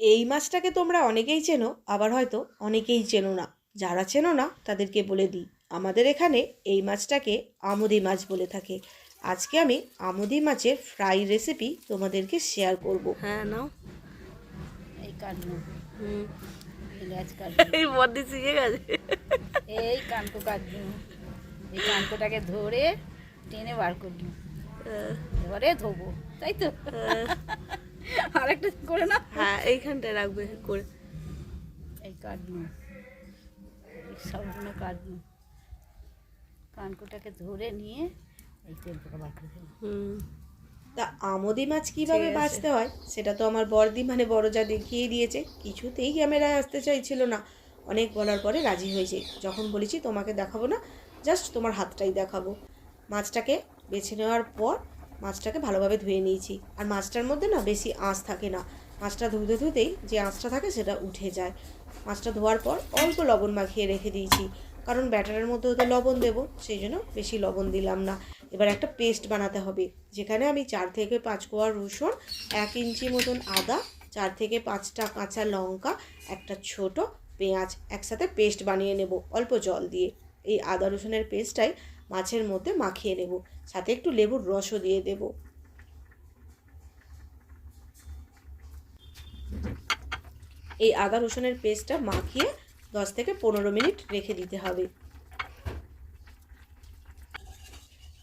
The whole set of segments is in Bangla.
এই মাছটাকে তোমরা অনেকেই চেনো আবার হয়তো অনেকেই চেনো না। যারা চেনো না তাদেরকে বলে দিই। আমাদের এখানে এই মাছটাকে আমুদি মাছ বলে থাকে। আজকে আমি আমুদি মাছের ফ্রাই রেসিপি তোমাদেরকে শেয়ার করব। হ্যাঁ নাও। এই কাটবো হুম। এই বদি শিখে গেছে। এই কানকো কাটবো। এই কানকোটাকে ধরে টেনে বার করব। হ্যাঁ, এবারে ধোবো তাই তো? হ্যাঁ। আরেকটা করে না হ্যাঁ এইখানটায় রাখবে করে। এই কাটবো এই সবগুলো কাটবো কানকোটাকে ধরে নিয়ে এই তেলটা বার করে দেবো। হুম। তা আমুদি মাছ কীভাবে বাঁচতে হয় সেটা তো আমার বড়দি মানে বড় যা দেখিয়ে দিয়েছে। কিছুতেই ক্যামেরায় আসতে চাইছিল না। অনেক বলার পরে রাজি হয়েছে। যখন বলেছি তোমাকে দেখাবো না জাস্ট তোমার হাতটাই দেখাবো। মাছটাকে বেছে নেওয়ার পর মাছটাকে ভালোভাবে ধুয়ে নিয়েছি। আর মাছটার মধ্যে না বেশি আঁশ থাকে না। মাছটা ধুতে ধুতেই যে আঁশটা থাকে সেটা উঠে যায়। মাছটা ধোয়ার পর অল্প লবণ মাখিয়ে রেখে দিয়েছি। কারণ ব্যাটারের মধ্যে তো লবণ দেবো, সেই জন্য বেশি লবণ দিলাম না। এবার একটা পেস্ট বানাতে হবে, যেখানে আমি চার থেকে পাঁচ কোয়া রসুন, এক ইঞ্চি মতন আদা, চার থেকে পাঁচটা কাঁচা লঙ্কা, একটা ছোট পেঁয়াজ একসাথে পেস্ট বানিয়ে নেব অল্প জল দিয়ে। এই আদা রসুনের পেস্টটাই মাছের মধ্যে মাখিয়ে নেব। সাথে একটু লেবুর রসও দিয়ে দেব। এই আদা রসুনের পেস্টটা মাখিয়ে দশ থেকে পনেরো মিনিট রেখে দিতে হবে।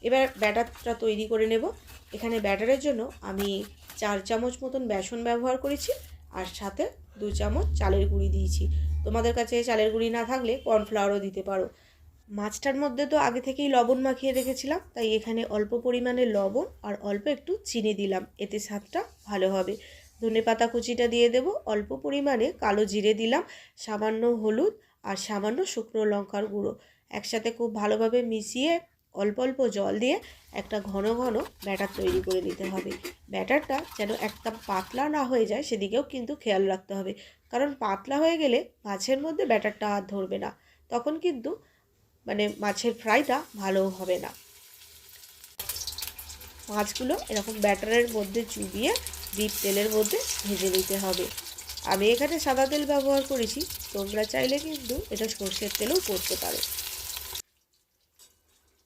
এবার ব্যাটারটা তৈরি করে নেব। এখানে ব্যাটারের জন্য আমি চার চামচ মতন বেসন ব্যবহার করেছি আর সাথে দু চামচ চালের গুঁড়ি দিয়েছি। তোমাদের কাছে চালের গুঁড়ি না থাকলে কর্নফ্লাওয়ারও দিতে পারো। মাছটার মধ্যে তো আগে থেকেই লবণ মাখিয়ে রেখেছিলাম, তাই এখানে অল্প পরিমাণে লবণ আর অল্প একটু চিনি দিলাম। এতে স্বাদটা ভালো হবে। ধনে পাতা কুচিটা দিয়ে দেব, অল্প পরিমাণে কালো জিরে দিলাম, সামান্য হলুদ আর সামান্য শুকনো লঙ্কার গুঁড়ো। একসাথে খুব ভালোভাবে মিশিয়ে অল্প অল্প জল দিয়ে একটা ঘন ঘন ব্যাটার তৈরি করে নিতে হবে। ব্যাটারটা যেন একটা পাতলা না হয়ে যায়, সেদিকেও কিন্তু খেয়াল রাখতে হবে। কারণ পাতলা হয়ে গেলে মাছের মধ্যে ব্যাটারটা আর ধরবে না। তখন কিন্তু মানে মাছের ফ্রাইটা ভালো হবে না। মাছগুলো এরকম ব্যাটারের মধ্যে চুবিয়ে ডিপ তেলের মধ্যে ভেজে নিতে হবে। আমি এখানে সাদা তেল ব্যবহার করেছি, তোমরা চাইলে কিন্তু এটা সর্ষের তেলও করতে পারো।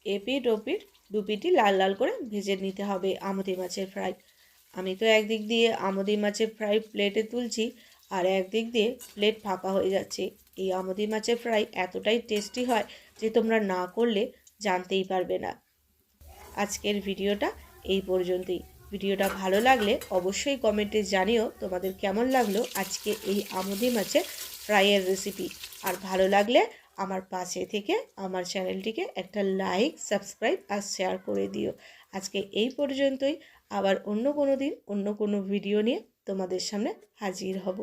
এপিট ওপিট দুপিটি লাল লাল করে ভেজে নিতে হবে আমদি মাছের ফ্রাই। আমি তো একদিক দিয়ে আমদি মাছের ফ্রাই প্লেটে তুলছি আর একদিক দিয়ে প্লেট ফাঁকা হয়ে যাচ্ছে। এই আমদি মাছের ফ্রাই এতটাই টেস্টি হয় যে তোমরা না করলে জানতেই পারবে না। আজকের ভিডিওটা এই পর্যন্তই। ভিডিওটা ভালো লাগলে অবশ্যই কমেন্টে জানিও তোমাদের কেমন লাগল আজকে এই আমদি মাছের ফ্রাইয়ের রেসিপি আর ভালো লাগলে আমার পাশে থেকে আমার চ্যানেলটিকে একটা লাইক সাবস্ক্রাইব আর শেয়ার করে দিও। আজকে এই পর্যন্তই। আবার অন্য কোনো দিন অন্য কোনো ভিডিও নিয়ে তোমাদের সামনে হাজির হব।